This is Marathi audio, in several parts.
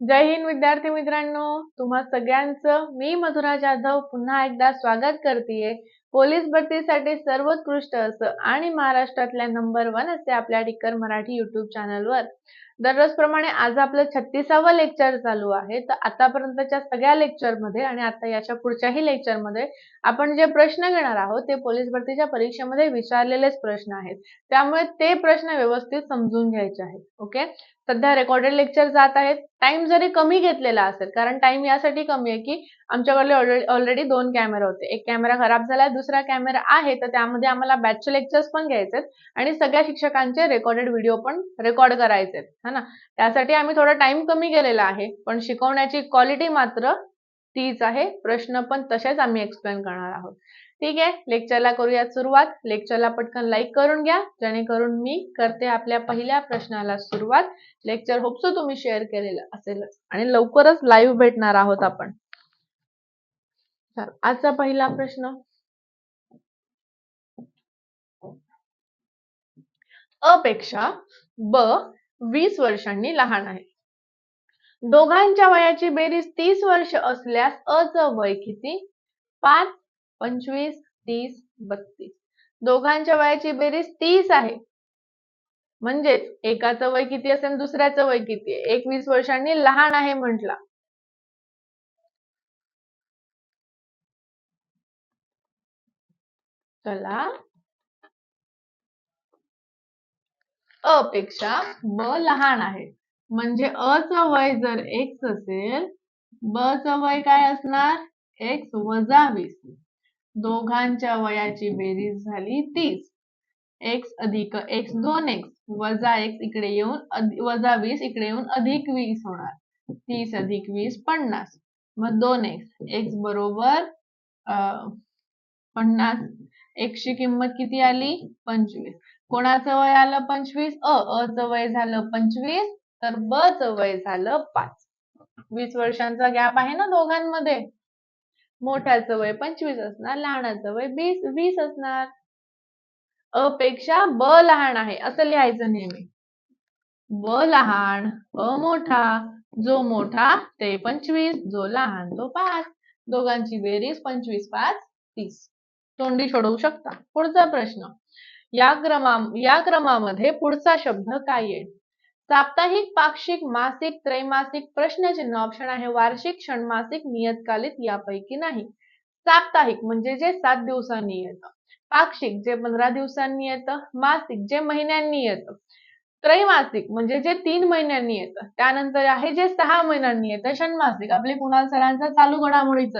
जय हिंद विद्यार्थी मित्रांनो. तुम्हा सगळ्यांचं मी मधुरा जाधव पुन्हा एकदा स्वागत करतेय. पोलीस भरतीसाठी सर्वोत्कृष्ट असं आणि महाराष्ट्रातल्या नंबर वन असे आपल्या टिकर मराठी युट्यूब चॅनलवर दररोज प्रमाणे आज आपलं छत्तीसावं लेक्चर चालू आहे. तर आतापर्यंतच्या सगळ्या लेक्चरमध्ये आणि आता याच्या पुढच्याही लेक्चरमध्ये आपण जे प्रश्न घेणार आहोत ते पोलीस भरतीच्या परीक्षेमध्ये विचारलेलेच प्रश्न आहेत. त्यामुळे ते प्रश्न व्यवस्थित समजून घ्यायचे आहेत. ओके सध्या रेकॉर्डेड लेक्चर जात आहेत. टाइम जरी कमी घेतलेला असेल कारण टाइम यासाठी कमी आहे की आमच्याकडे ऑलरेडी दोन कॅमेरा होते. एक कॅमेरा खराब झालाय दुसरा कॅमेरा आहे तर त्यामध्ये आम्हाला बॅचचे लेक्चर्स पण घ्यायचे आणि सगळ्या शिक्षकांचे रेकॉर्डेड व्हिडिओ पण रेकॉर्ड करायचे है ना? त्यासाठी आम्ही थोडा टाइम कमी केलेला आहे पण शिकवण्याची क्वालिटी मात्र तीच आहे. प्रश्न पण तसेच आम्ही एक्सप्लेन करणार आहोत. ठीक आहे लेक्चरला करूयात सुरुवात. लेक्चरला पटकन लाईक करून घ्या. जेणेकरून मी करते आपल्या पहिल्या प्रश्नाला सुरुवात. लेक्चर होपसो तुम्ही शेअर केलेलं असेल आणि लवकरच लाईव्ह भेटणार आहोत आपण. आजचा पहिला प्रश्न. अपेक्षा ब वीस वर्षांनी लहान आहे. दोघांच्या वयाची बेरीज तीस वर्ष असल्यास अचं वय किती? पाच पंचवीस तीस बत्तीस. दोघांच्या वयाची बेरीज तीस आहे. म्हणजेच एकाचं वय किती असेल दुसऱ्याचं वय किती आहे? एकवीस वर्षांनी लहान आहे म्हटला. चला. अपेक्षा ब लहान आहे. म्हणजे अ च वय जर एक्स असेल ब च वय काय असणार? एक्स वजा वीस. दोघांच्या वयाची बेरीज झाली तीस. एक्स अधिक एक्स दोन एक्स वजा एक्स इकडे येऊन वजा वीस इकडे येऊन अधिक वीस होणार. तीस अधिक वीस पन्नास. मग दोन एक्स एक्स बरोबर पन्नास. एक्सची किंमत किती आली? पंचवीस. कोणाचं वय आलं पंचवीस? अ च वय झालं पंचवीस तर ब च वय झालं पाच. वीस वर्षांचा गॅप आहे ना दोघांमध्ये? मोठ्याचं वय पंचवीस असणार लहानाचं वय वीस वीस असणार. अपेक्षा ब लहान आहे असं लिहायचं नेहमी. ब लहान अ मोठा जो मोठा ते पंचवीस जो लहान तो पाच. दोघांची बेरीज पंचवीस पाच तीस. तोंडी सोडवू शकता. पुढचा प्रश्न. या क्रमा या क्रमामध्ये पुढचा शब्द काय येईल? साप्ताहिक पाक्षिक मासिक त्रैमासिक प्रश्नचिन्ह ऑप्शन आहे. वार्षिक षणमासिक नियतकालिक यापैकी नाही. साप्ताहिक म्हणजे जे सात दिवसांनी येतं. पाक्षिक जे पंधरा दिवसांनी येतं. मासिक जे महिन्यांनी येतं. त्रैमासिक म्हणजे जे तीन महिन्यांनी येतं. त्यानंतर आहे जे सहा महिन्यांनी येतं. षणमासिक आपले कुणाल सरांचा चालू घडामोडीच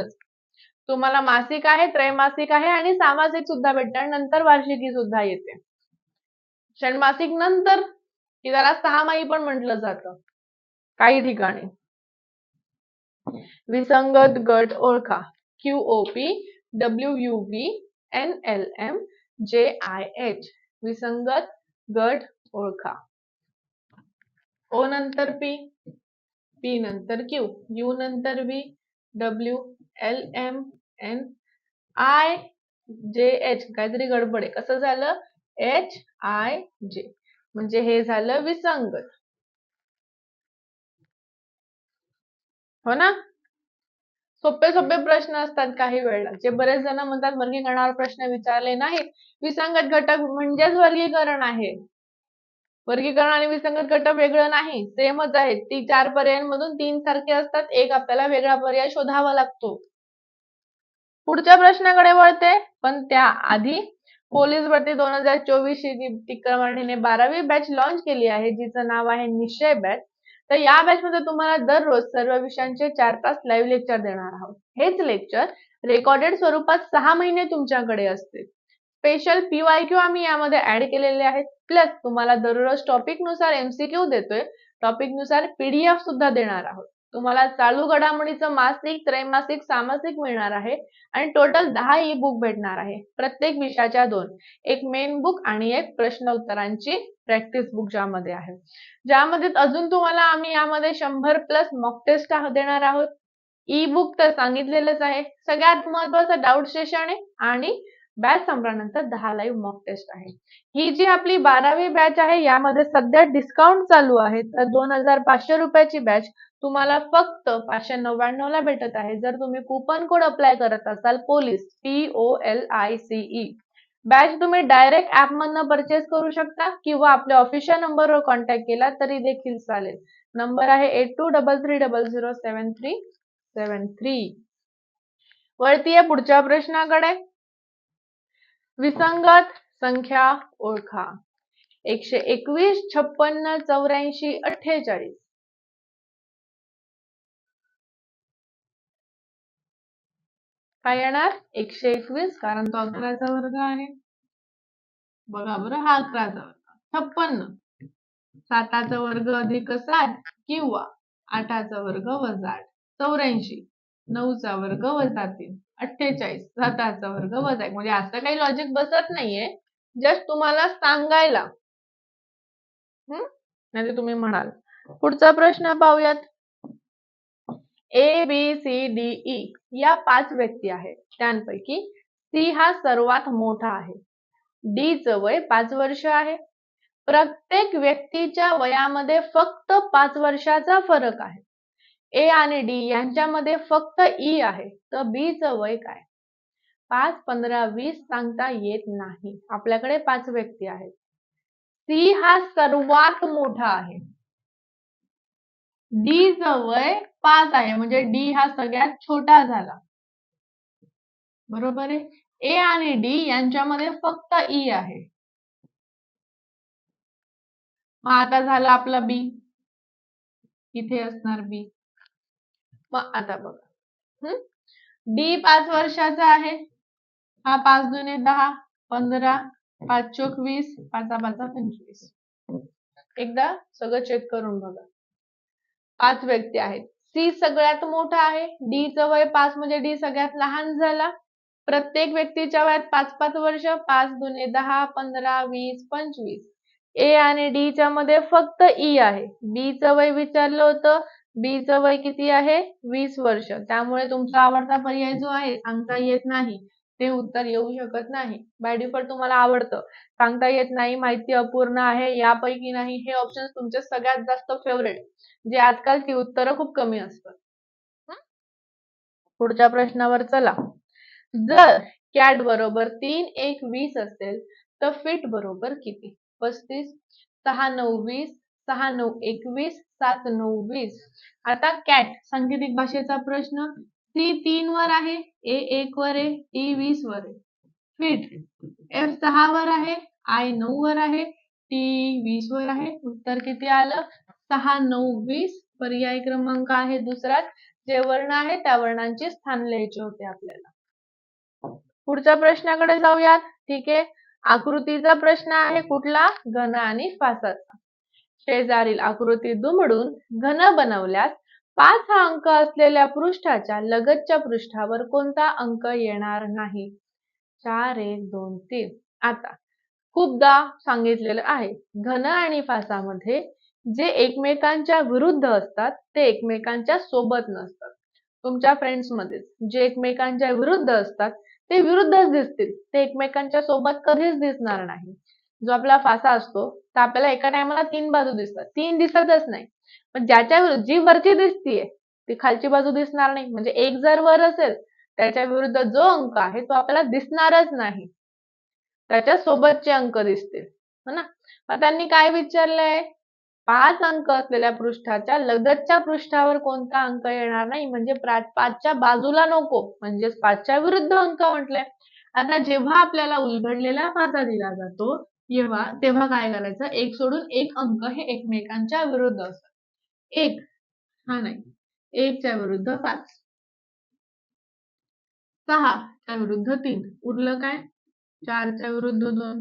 तुम्हाला मासिक आहे त्रैमासिक आहे आणि सामासिक सुद्धा भेटतं नंतर वार्षिकी सुद्धा येते. षणमासिक नंतर की त्याला सहामाही पण म्हटलं जातं. काही ठिकाणी. विसंगत गट ओळखा. Q O P W U V N L M J I H विसंगत गट ओळखा. ओ नंतर पी पी नंतर क्यू यू नंतर V W L M N I J H काहीतरी गडबड आहे. कसं झालं? एच आय जे म्हणजे हे झालं विसंगत. हो ना? सोपे सोपे प्रश्न असतात काही वेळेला. जे बरेच जण म्हणतात वर्गीकरणावर प्रश्न विचारले नाहीत. विसंगत घटक म्हणजेच वर्गीकरण आहे. वर्गीकरण आणि विसंगत घटक वेगळं नाही. सेमच आहेत ती चार पर्यायांमधून तीन सारखे असतात. एक आपल्याला वेगळा पर्याय शोधावा लागतो. पुढच्या प्रश्नाकडे वळते. पण त्या आधी पोलीस भरती दोन हजार चोवीस ची मराठीने बारावी बॅच लॉन्च केली आहे जिचं नाव आहे निश्चय बॅच तर या बॅच मध्ये तुम्हाला दररोज सर्व विषयांचे चार तास लाईव्ह लेक्चर देणार आहोत. हेच लेक्चर रेकॉर्डेड स्वरूपात सहा महिने तुमच्याकडे असते स्पेशल पीवायक्यू आम्ही यामध्ये ऍड केलेले आहेत प्लस तुम्हाला दररोज टॉपिकनुसार एमसीक्यू देतोय टॉपिकनुसार पीडीएफ सुद्धा देणार आहोत. तुम्हाला चालू घडामोडीचं मासिक त्रैमासिक सामासिक मिळणार आहे आणि टोटल दहा ई बुक भेटणार आहे. प्रत्येक विषयाच्या दोन. एक मेन बुक आणि एक प्रश्न उत्तरांची प्रॅक्टिस बुक ज्यामध्ये आहे. ज्यामध्ये अजून तुम्हाला आम्ही यामध्ये शंभर प्लस मॉक टेस्ट देणार आहोत. ई बुक तर सांगितलेलंच आहे. सगळ्यात महत्वाचं डाऊट सेशन आहे आणि बॅच संपल्यानंतर दहा लाईव्ह मॉक टेस्ट आहे. ही जी आपली बारावी बॅच आहे यामध्ये सध्या डिस्काउंट चालू आहे. तर दोन हजार पाचशे रुपयाची बॅच तुम्हाला फक्त पाचशे नव्याण्णव ला भेटत आहे. जर तुम्ही कुपन कोड अप्लाय करत असाल police P O L I C E batch तुम्ही डायरेक्ट ऍप मधनं परचेस करू शकता किंवा आपल्या ऑफिशियल नंबरवर कॉन्टॅक्ट केला तरी देखील चालेल. नंबर आहे eight two double three double zero seven three seven three वरती आहे पुढच्या प्रश्नाकडे. विसंगत संख्या ओळखा. एकशे एकवीस छप्पन्न चौऱ्याऐंशी अठ्ठेचाळीस. काय येणार? एकशे एकवीस कारण तो अकराचा वर्ग आहे. बघा बरं हा अकराचा वर्ग. छप्पन्न. साताचा वर्ग अधिक सात किंवा आठाचा वर्ग वजा आठ. चौऱ्याऐंशी. नऊचा वर्ग वजा तीन. अठ्ठेचाळीस. साताचा वर्ग वजा एक. म्हणजे असं काही लॉजिक बसत नाहीये. जस्ट तुम्हाला सांगायला. हम्म म्हणजे तुम्ही म्हणाल. पुढचा प्रश्न पाहूयात. A B C D E या पाच व्यक्ती आहेत. त्यांपैकी सी हा सर्वात मोठा आहे. डी च वय पाच वर्ष आहे. प्रत्येक व्यक्तीच्या वयामध्ये फक्त पाच वर्षाचा फरक आहे. ए आणि डी यांच्यामध्ये फक्त ई आहे. तर बी च वय काय? पाच पंधरा वीस सांगता येत नाही. आपल्याकडे पाच व्यक्ती आहेत. सी हा सर्वात मोठा आहे. डी जवळ पाच आहे म्हणजे डी हा सगळ्यात छोटा झाला. बरोबर आहे? ए आणि डी यांच्यामध्ये फक्त ई आहे. मग आता झालं आपला बी. इथे असणार बी. मग आता बघा. डी पाच वर्षाचा आहे. हा पाच दुने दहा पंधरा पाच चोक वीस पाचा पाचा पंचवीस. एकदा सगळं चेक करून बघा. पाच व्यक्ती आहेत. सी सगळ्यात मोठा आहे. डी च वय पाच म्हणजे डी सगळ्यात लहान झाला. प्रत्येक व्यक्तीच्या वयात पाच पाच वर्ष पाच दुने दहा पंधरा वीस पंचवीस. ए आणि डी च्या मध्ये फक्त ई आहे. बीचं च वय विचारलं होतं. बी च वय किती आहे? वीस वर्ष. त्यामुळे तुमचा आवडता पर्याय जो आहे सांगता येत नाही. ते उत्तर येऊ शकत नाही. बाय डिफॉल्ट तुम्हाला आवडतं. सांगता येत नाही माहिती अपूर्ण आहे यापैकी नाही. हे ऑप्शन तुमचे सगळ्यात जास्त फेवरेट जे आजकालची उत्तरं खूप कमी असतात. पुढच्या प्रश्नावर चला. जर कॅट बरोबर तीन एक वीस असेल तर फिट बरोबर किती? पस्तीस सहा नऊ वीस सहा नऊ एकवीस सात नऊ वीस. आता कॅट सांकेतिक भाषेचा प्रश्न. टी तीन वर आहे ए एक वर आहे टी वीस वर आहे. फिट एफ सहा वर आहे आय नऊ वर आहे टी वीस वर आहे. उत्तर किती आलं? सहा नऊ वीस. पर्याय क्रमांक आहे दुसरा जे वर्ण आहे त्या वर्णांचे स्थान लिहायचे होते आपल्याला. पुढच्या प्रश्नाकडे जाऊयात. ठीक आहे? आकृतीचा प्रश्न आहे कुठला? घन आणि फासाचा. शेजारील आकृती दुमडून घन बनवल्यास पाच हा अंक असलेल्या पृष्ठाच्या लगतच्या पृष्ठावर कोणता अंक येणार नाही? चार एक दोन तीन. आता खूपदा सांगितलेलं आहे घन आणि फासामध्ये जे एकमेकांच्या विरुद्ध असतात ते एकमेकांच्या सोबत नसतात. तुमच्या फ्रेंड्समध्ये जे एकमेकांच्या विरुद्ध असतात ते विरुद्धच दिसतील. ते एकमेकांच्या सोबत कधीच दिसणार नाही. जो आपला फासा असतो तर आपल्याला एका टायमाला तीन बाजू दिसतात. तीन दिसतच नाही. पण ज्याच्या जी वरची दिसतीये ती खालची बाजू दिसणार नाही. म्हणजे एक जर वर असेल त्याच्या विरुद्ध जो अंक आहे तो आपल्याला दिसणारच नाही. त्याच्या सोबतचे अंक दिसतील. हो ना? मग त्यांनी काय विचारलंय? पाच अंक असलेल्या पृष्ठाच्या लगतच्या पृष्ठावर कोणता अंक येणार नाही? म्हणजे पाचच्या बाजूला नको. म्हणजेच पाचच्या विरुद्ध अंक म्हटलंय. आता जेव्हा आपल्याला उलगडलेला पाचा दिला जातो तेव्हा तेव्हा काय करायचं? एक सोडून एक अंक हे एकमेकांच्या विरुद्ध असतात. एक. हा नाही. एकच्या विरुद्ध पाच. सहा च्या विरुद्ध तीन. उरलं काय? चारच्या विरुद्ध दोन.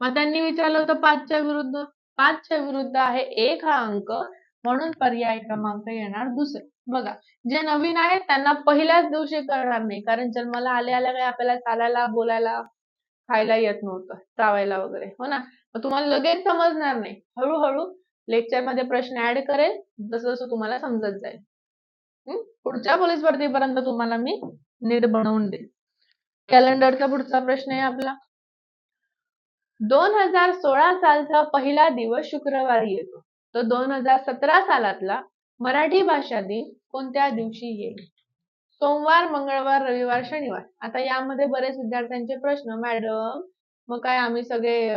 मग त्यांनी विचारलं होतं पाचच्या विरुद्ध. पाचच्या विरुद्ध आहे एक हा अंक. म्हणून पर्याय क्रमांक येणार दुसरे. बघा जे नवीन आहेत त्यांना पहिल्याच दिवशी करणार नाही. कारण जन्माला आले आल्या काय आपल्याला चालायला बोलायला खायला येत नव्हतं. चावायला वगैरे. हो ना? तुम्हाला लगेच समजणार नाही. हळूहळू लेक्चरमध्ये प्रश्न ऍड करेल जसं जसं तुम्हाला समजत जाईल. पुढच्या पोलीस भरतीपर्यंत तुम्हाला मी नीट बनवून देईल. कॅलेंडरचा पुढचा प्रश्न आहे आपला. दोन हजार सोळा सालचा पहिला दिवस शुक्रवारी येतो. तर दोन हजार सतरा सालातला मराठी भाषा दिन कोणत्या दिवशी येईल? सोमवार मंगळवार रविवार शनिवार. आता यामध्ये बरेच विद्यार्थ्यांचे प्रश्न मॅडम. मग काय आम्ही सगळे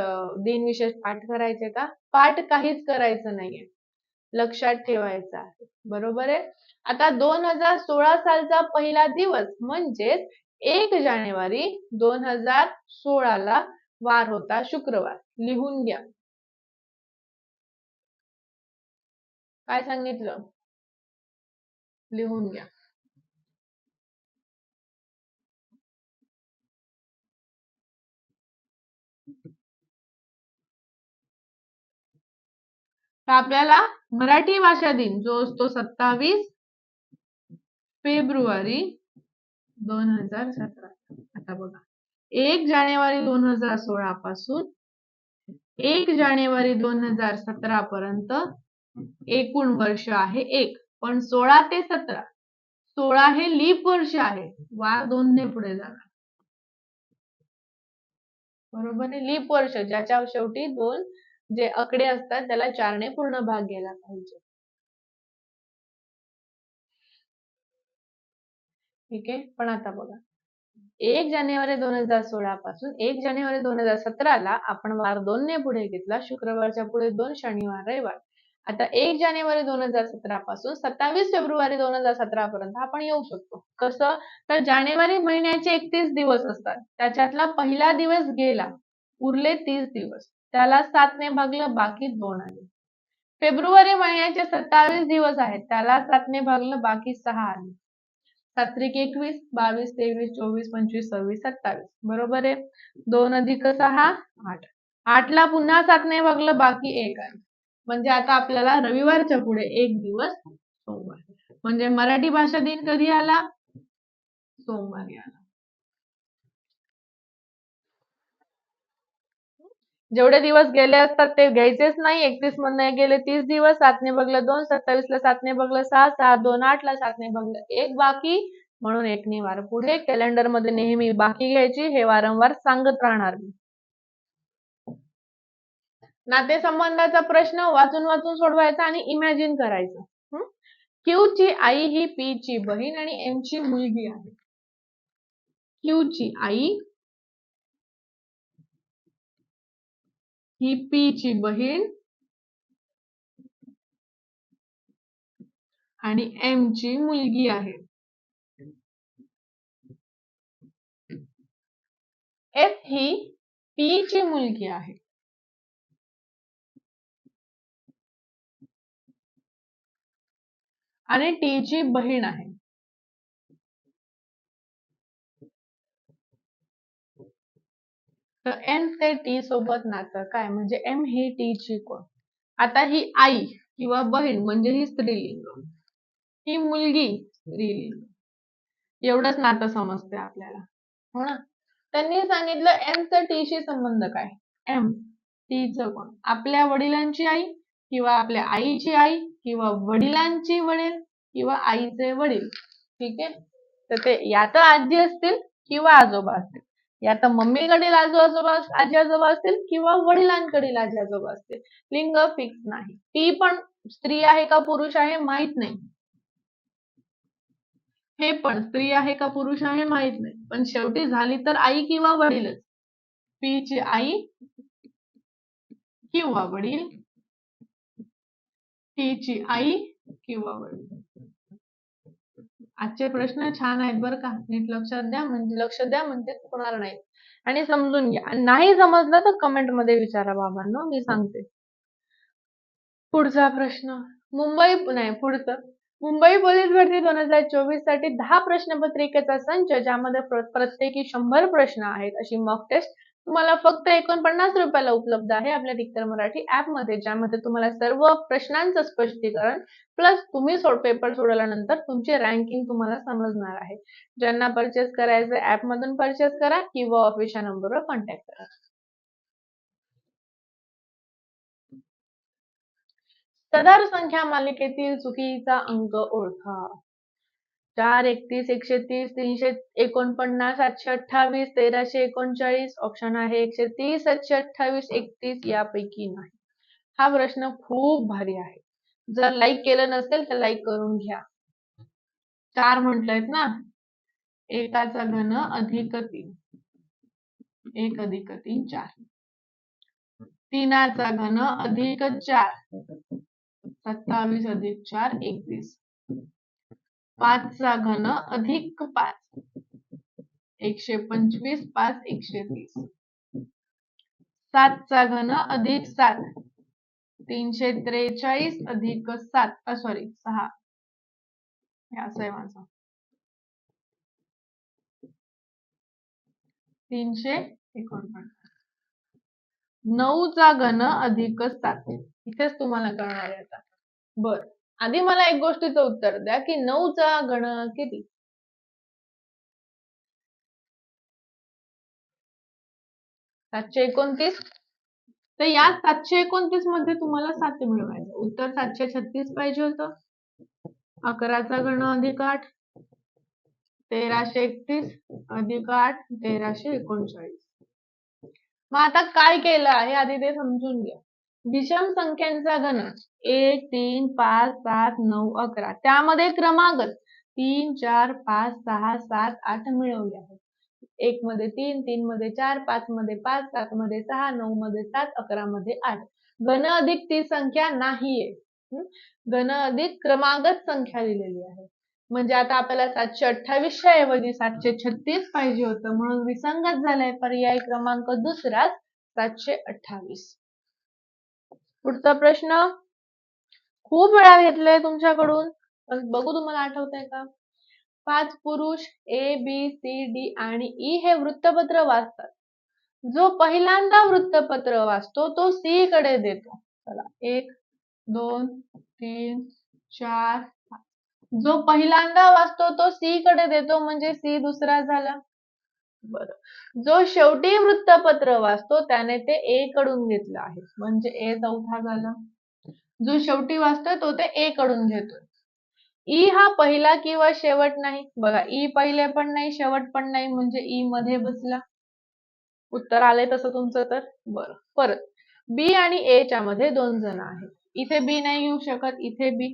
दिनविशेष पाठ करायचे का? पाठ काहीच करायचं नाहीये. लक्षात ठेवायचं आहे. बरोबर आहे? आता दोन हजार सोळा सालचा पहिला दिवस म्हणजेच एक जानेवारी दोन हजार सोळाला वार होता शुक्रवार. लिहून घ्या. काय सांगितलं? लिहून घ्या. तर आपल्याला मराठी भाषा दिन जो असतो सत्तावीस फेब्रुवारी दोन हजार सतरा. आता बघा. एक जानेवारी दोन हजार सोळा पासून एक जानेवारी दोन हजार सतरा पर्यंत एकूण वर्ष आहे एक. पण सोळा ते सतरा सोळा हे लीप वर्ष आहे. वार दोन ने पुढे जाणार. बरोबर? आहे लीप वर्ष ज्याच्या शेवटी दोन जे आकडे असतात त्याला चारने पूर्ण भाग घ्यायला पाहिजे. ठीक आहे? पण आता बघा. एक जानेवारी दोन हजार सोळा पासून एक जानेवारी दोन हजार सतराला आपण वार दोन ने पुढे घेतला. शुक्रवारच्या पुढे दोन शनिवार रविवार. आता एक जानेवारी दोन हजार सतरा पासून सत्तावीस फेब्रुवारी दोन हजार सतरा पर्यंत आपण येऊ शकतो. कसं? तर जानेवारी महिन्याचे एकतीस दिवस असतात. त्याच्यातला पहिला दिवस गेला. उरले तीस दिवस. त्याला सातने भागलं बाकी दोन आले फेब्रुवारी महिन्याचे सत्तावीस दिवस आहेत. त्याला सातने भागलं बाकी सहा आले सात्रिक एकवीस बावीस तेवीस चोवीस पंचवीस सव्वीस सत्तावीस. बरोबर आहे? दोन अधिक सहा आठ. आठला पुन्हा सातने भागलं बाकी एक आले म्हणजे आता आपल्याला रविवारच्या पुढे एक दिवस सोमवार. म्हणजे मराठी भाषा दिन कधी आला? सोमवारी आला. जेवढे दिवस गेले असतात ते घ्यायचेच नाही. एकतीस मधनं गेले तीस दिवस सातने बघलं दोन सत्तावीस ला सातने बघलं सहा सहा दोन आठ ला सातने बघलं एक बाकी. म्हणून एकने वार पुढे. कॅलेंडरमध्ये नेहमी बाकी घ्यायची. हे वारंवार सांगत राहणार मी. नातेसंबंधाचा प्रश्न वाचून वाचून सोडवायचा आणि इमॅजिन करायचं. क्यू ची आई ही पी ची बहीण आणि एम ची मुलगी आहे. क्यू ची आई ही पी ची बहीण आणि एम ची मुलगी आहे. एफ ही पी ची मुलगी आहे. आणि टी ची बहीण आहे. तर एम ते टी सोबत नातं काय? म्हणजे एम ही टी ची कोण? आता ही आई किंवा बहीण म्हणजे ही स्त्रीलिंग. ही मुलगी स्त्रीलिंग. एवढंच नातं समजते आपल्याला. हो ना? त्यांनी सांगितलं एम चा टीशी संबंध काय? एम टीच कोण? आपल्या वडिलांची आई किंवा आपल्या आईची आई किंवा वडिलांची वडील किंवा आईचे वडील. ठीक आहे? तर ते या तर आजी असतील किंवा आजोबा असतील. आता तर मम्मीकडील आजो आजोबा आजी आजोबा असतील किंवा वडिलांकडील आजी आजोबा असतील. लिंग फिक्स नाही. ती पण स्त्री आहे का पुरुष आहे माहीत नाही. हे पण स्त्री आहे का पुरुष आहे माहीत नाही. पण शेवटी झाली तर आई किंवा वडीलच. ची आई किंवा वडील ची आई किंवा वडील. आजचे प्रश्न छान आहेत बरं का. नीट लक्षात द्या म्हणजे लक्ष द्या म्हणजे चुकणार नाही. आणि समजून घ्या. नाही समजलं तर कमेंटमध्ये विचारा बाबांनो मी सांगते. पुढचा प्रश्न. मुंबई नाही पुढचं. मुंबई पोलीस भरती दोन हजार चोवीससाठी दहा प्रश्नपत्रिकेचा संच ज्यामध्ये प्रत्येकी शंभर प्रश्न आहेत अशी मॉक टेस्ट तुम्हाला फक्त एकोणपन्नास रुपयाला उपलब्ध आहे आपल्या दिक्तर मराठी ऍपमध्ये ज्यामध्ये तुम्हाला सर्व प्रश्नांचं स्पष्टीकरण प्लस तुम्ही सोड पेपर सोडवल्यानंतर तुमची रँकिंग तुम्हाला समजणार आहे. ज्यांना परचेस करायचं ऍप मधून परचेस करा किंवा ऑफिसच्या नंबरवर कॉन्टॅक्ट करा. सदर संख्या मालिकेतील चुकीचा अंक ओळखा. चार एकतीस एकशे तीस तीनशे एकोणपन्नास सातशे अठ्ठावीस तेराशे एकोणचाळीस. ऑप्शन आहे एकशे तीस सातशे अठ्ठावीस एकतीस यापैकी नाही. हा प्रश्न खूप भारी आहे. जर लाईक केलं नसेल तर लाईक करून घ्या. चार म्हटलंयत ना? एकाचा घन अधिक तीन. एक अधिक तीन चार. तीनाचा घन अधिक चार. सत्तावीस अधिक चार एकतीस. पाचचा घन अधिक पाच. एकशे पंचवीस पाच एकशे तीस. सातचा घन अधिक सात. तीनशे त्रेचाळीस अधिक सात सॉरी सहा. असं आहे माझं. तीनशे एकोणपन्नास. नऊचा घन अधिक सात. इथेच तुम्हाला कळणार आहे आता. बर. आधी मला एक गोष्टीचं उत्तर द्या की नऊचा घन किती? सातशे एकोणतीस? तर या सातशे एकोणतीसमध्ये तुम्हाला सात मिळवायचं. उत्तर सातशे छत्तीस पाहिजे होतं. अकराचा घन अधिक आठ तेराशे एकतीस अधिक आठ तेराशे एकोणचाळीस. मग आता काय केलं आहे? आधी ते समजून घ्या. विषम संख्यांचा घन. एक तीन पाच सात नऊ अकरा. त्यामध्ये क्रमांक तीन चार पाच सहा सात आठ मिळवले आहेत. एक मध्ये तीन तीन मध्ये चार पाच मध्ये पाच सात मध्ये सहा नऊ मध्ये सात अकरा मध्ये आठ. घन अधिक ती संख्या नाहीये. घन अधिक क्रमागत संख्या दिलेली आहे. म्हणजे आता आपल्याला सातशे अठ्ठावीसच्या ऐवजी सातशे छत्तीस पाहिजे होतं. म्हणून विसंगत झालाय पर्याय क्रमांक दुसरा सातशे अठ्ठावीस. पुढचा प्रश्न. खूप वेळा घेतलाय तुमच्याकडून. बघू तुम्हाला आठवत आहे का? पाच पुरुष ए बी सी डी आणि ई हे वृत्तपत्र वाचतात. जो पहिल्यांदा वृत्तपत्र वाचतो तो सी कडे देतो. चला एक दोन तीन चार जो पहिल्यांदा वाचतो तो सी कडे देतो म्हणजे सी दुसरा झाला. बरं. जो शेवटी वृत्तपत्र वाचतो त्याने ते ए कडून घेतलं आहे. म्हणजे ए चौथा झाला. जो शेवटी वाचतोय तो ते ए कडून घेतोय. ई हा पहिला किंवा शेवट नाही. बघा ई पहिले पण नाही शेवट पण नाही म्हणजे ई मध्ये बसला. उत्तर आले तसं तुमचं तर? बरं. परत बी आणि ए च्या मध्ये दोन जण आहेत. इथे बी नाही येऊ शकत इथे बी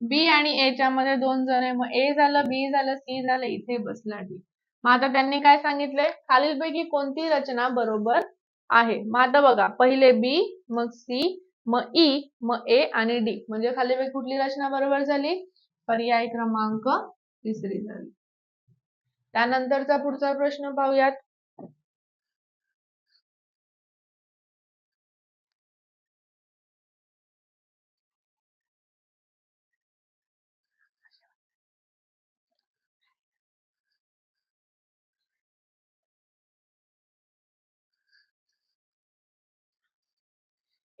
बी आणि ए च्या मध्ये दोन जण आहे मग ए झालं बी झालं सी झालं इथे बसला डी मग आता त्यांनी काय सांगितलंय? खालीलपैकी कोणती रचना बरोबर आहे? मग आता बघा पहिले बी मग सी मग ई मग ए आणि डी म्हणजे खालीपैकी कुठली रचना बरोबर झाली? पर्याय क्रमांक तिसरी झाली. त्यानंतरचा पुढचा प्रश्न पाहूयात.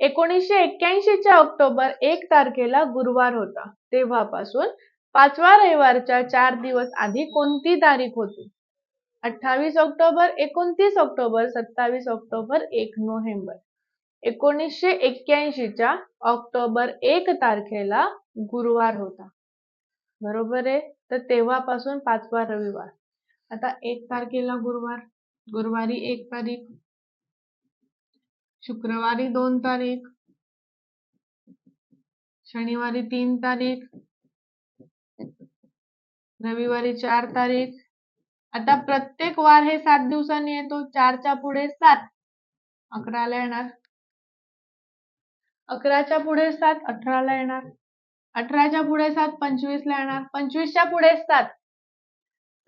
एकोणीसशे एक्क्याऐंशीच्या ऑक्टोबर एक तारखेला गुरुवार होता. तेव्हापासून पाचव्या रविवारच्या चार दिवस आधी कोणती तारीख होती? अठ्ठावीस ऑक्टोबर एकोणतीस ऑक्टोबर सत्तावीस ऑक्टोबर एक नोव्हेंबर. एकोणीसशे एक्क्याऐंशीच्या ऑक्टोबर एक तारखेला गुरुवार होता. बरोबर आहे? तर तेव्हापासून पाचवा रविवार. आता एक तारखेला गुरुवार. गुरुवारी एक तारीख. शुक्रवारी दोन तारीख शनिवारी तीन तारीख रविवारी चार तारीख. आता प्रत्येक वार हे सात दिवसांनी येतो चारच्या पुढे सात. अकराला येणार. अकराच्या पुढे सात अठराला येणार. अठराच्या पुढे सात पंचवीसला येणार. पंचवीसच्या पुढे सात.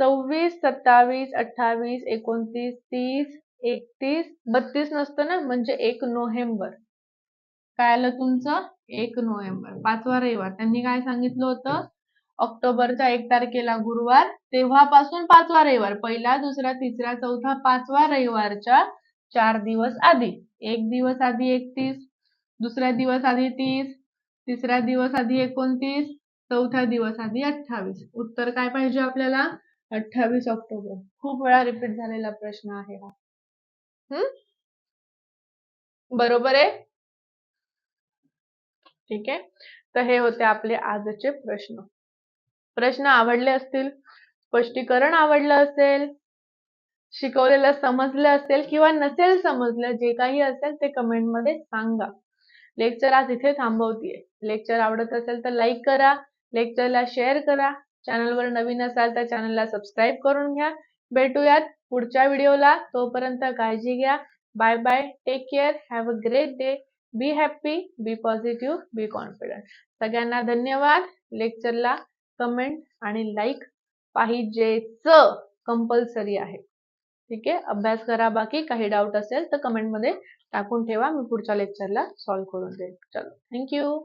सव्वीस सत्तावीस अठ्ठावीस एकोणतीस तीस एकतीस बत्तीस नसतं ना? म्हणजे एक नोव्हेंबर. काय आलं तुमचं? एक नोव्हेंबर. पाचवा रविवार. त्यांनी काय सांगितलं होतं? ऑक्टोबरच्या एक तारखेला गुरुवार तेव्हापासून पाचवा रविवार. पहिला दुसरा तिसरा चौथा पाचवा रविवारच्या चार दिवस आधी. एक दिवस आधी एकतीस दुसऱ्या दिवस आधी तीस तिसऱ्या दिवस आधी एकोणतीस चौथ्या दिवस आधी अठ्ठावीस. उत्तर काय पाहिजे आपल्याला? अठ्ठावीस ऑक्टोबर. खूप वेळा रिपीट झालेला प्रश्न आहे हा. बरोबर आहे. ठीक आहे. तर हे होते आपले आजचे प्रश्न. प्रश्न आवडले असतील स्पष्टीकरण आवडलं असेल शिकवलेलं समजलं असेल किंवा नसेल समजलं जे काही असेल ते कमेंटमध्ये सांगा. लेक्चर आज इथे थांबवतीये. लेक्चर आवडत असेल तर लाईक करा. लेक्चरला शेअर करा. चॅनलवर नवीन असाल तर चॅनलला सबस्क्राईब करून घ्या. भेटूयात. पुढच्या व्हिडिओला तोपर्यंत काळजी घ्या. Bye bye take care have a great day be happy be positive be confident सगळ्यांना धन्यवाद. लेक्चरला कमेंट आणि लाईक पाहिजेच कंपल्सरी आहे. ठीक आहे? अभ्यास करा. बाकी काही डाऊट असेल तर कमेंटमध्ये टाकून ठेवा. मी पुढच्या लेक्चरला सॉल्व्ह करून देईन चलो. थँक्यू